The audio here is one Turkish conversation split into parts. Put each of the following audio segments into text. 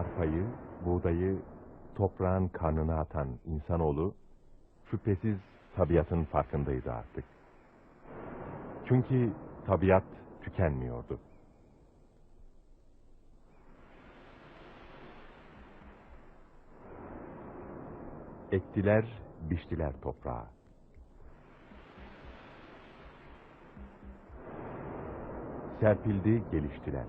arpayı, buğdayı toprağın karnına atan insanoğlu şüphesiz tabiatın farkındaydı artık. Çünkü tabiat tükenmiyordu. Ektiler, biçtiler toprağı. Serpildi, geliştiler.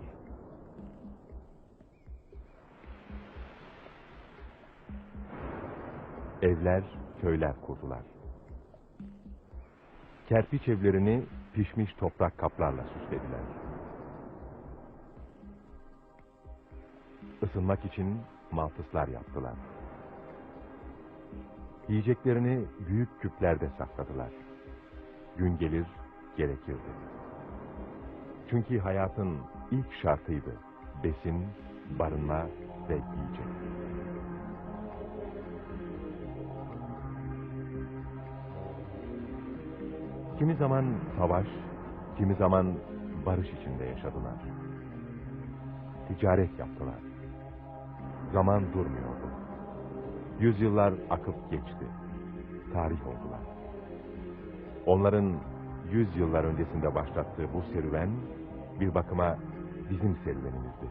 Evler, köyler kurdular. Kerpiç evlerini pişmiş toprak kaplarla süslediler. Isınmak için maltıslar yaptılar. Yiyeceklerini büyük küplerde sakladılar. Gün gelir, gerekirdi. Çünkü hayatın ilk şartıydı. Besin, barınma ve yiyecek. Kimi zaman savaş, kimi zaman barış içinde yaşadılar. Ticaret yaptılar. Zaman durmuyordu. Yüzyıllar akıp geçti. Tarih oldular. Onların yüz yıllar öncesinde başlattığı bu serüven bir bakıma bizim serüvenimizdi.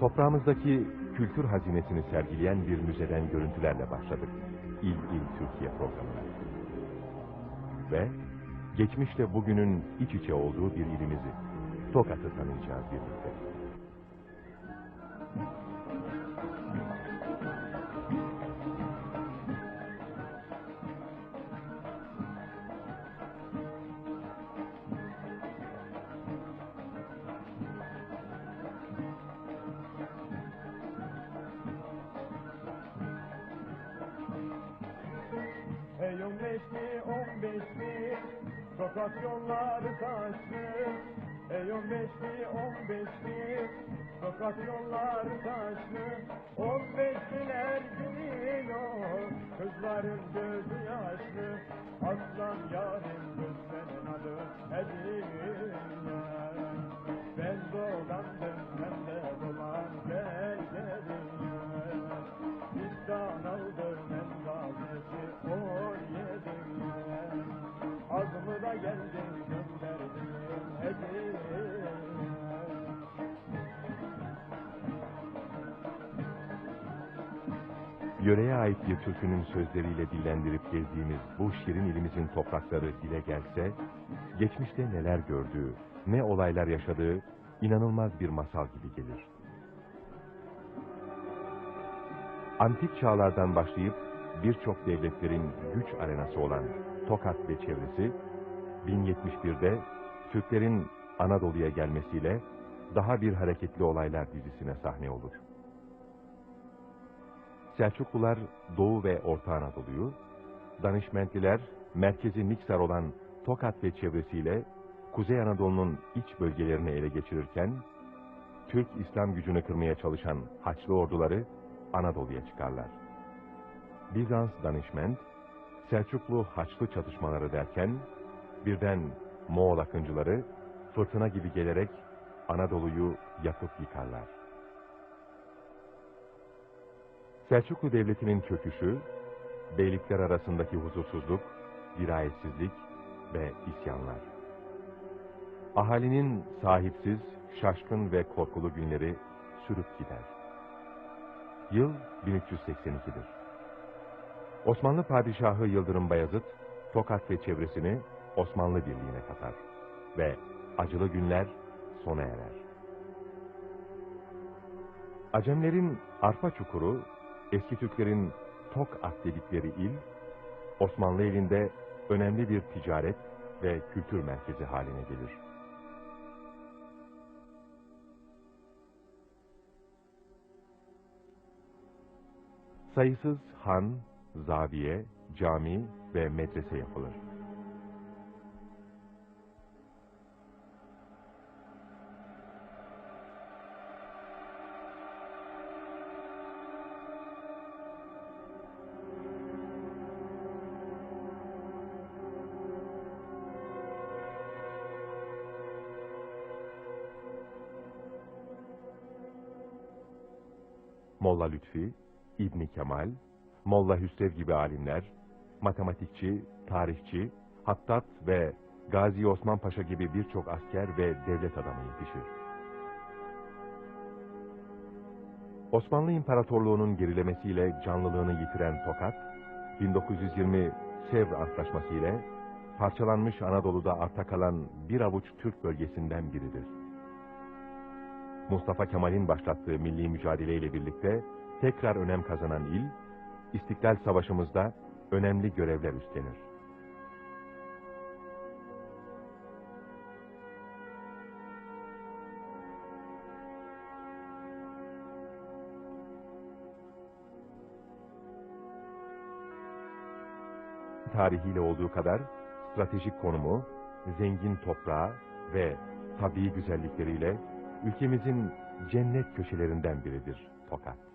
Toprağımızdaki kültür hazinesini sergileyen bir müzeden görüntülerle başladık. İl İl Türkiye programına. Ve geçmişte bugünün iç içe olduğu bir ilimizi, Tokat'ı tanıyacağız birlikte. On beşli on beşli Sokak yolları taşlı Ey on beşli on beşli Sokak yolları taşlı On beşliler gülüyor Kızların gözü yaşlı. Aslan yarim gözlerin adı Hediye Ben dolandım ben de dolan Yöreye ait bir türkünün sözleriyle dillendirip gezdiğimiz bu şirin ilimizin toprakları dile gelse, geçmişte neler gördüğü, ne olaylar yaşadığı inanılmaz bir masal gibi gelir. Antik çağlardan başlayıp birçok devletlerin güç arenası olan Tokat ve çevresi, 1071'de Türklerin Anadolu'ya gelmesiyle daha bir hareketli olaylar dizisine sahne olur. Selçuklular Doğu ve Orta Anadolu'yu, Danışmentliler merkezi Niksar olan Tokat ve çevresiyle Kuzey Anadolu'nun iç bölgelerini ele geçirirken, Türk İslam gücünü kırmaya çalışan Haçlı orduları Anadolu'ya çıkarlar. Bizans Danışment, Selçuklu Haçlı çatışmaları derken, birden Moğol akıncıları fırtına gibi gelerek Anadolu'yu yakıp yıkarlar. Selçuklu Devleti'nin çöküşü, beylikler arasındaki huzursuzluk, dirayetsizlik ve isyanlar. Ahalinin sahipsiz, şaşkın ve korkulu günleri sürüp gider. Yıl 1382'dir. Osmanlı Padişahı Yıldırım Bayezid, Tokat ve çevresini Osmanlı Birliği'ne katar ve acılı günler sona erer. Acemlerin Arpa Çukuru, eski Türklerin Tokat dedikleri il, Osmanlı elinde önemli bir ticaret ve kültür merkezi haline gelir. Sayısız han, zaviye, cami ve medrese yapılır. Molla Lütfi, İbni Kemal, Molla Hüsrev gibi alimler, matematikçi, tarihçi, hattat ve Gazi Osman Paşa gibi birçok asker ve devlet adamı yetişir. Osmanlı İmparatorluğu'nun gerilemesiyle canlılığını yitiren Tokat, 1920 Sevr Antlaşması ile parçalanmış Anadolu'da arta kalan bir avuç Türk bölgesinden biridir. Mustafa Kemal'in başlattığı milli mücadeleyle birlikte tekrar önem kazanan il, İstiklal Savaşı'mızda önemli görevler üstlenir. tarihiyle olduğu kadar stratejik konumu, zengin toprağı ve tabii güzellikleriyle ülkemizin cennet köşelerinden biridir Tokat.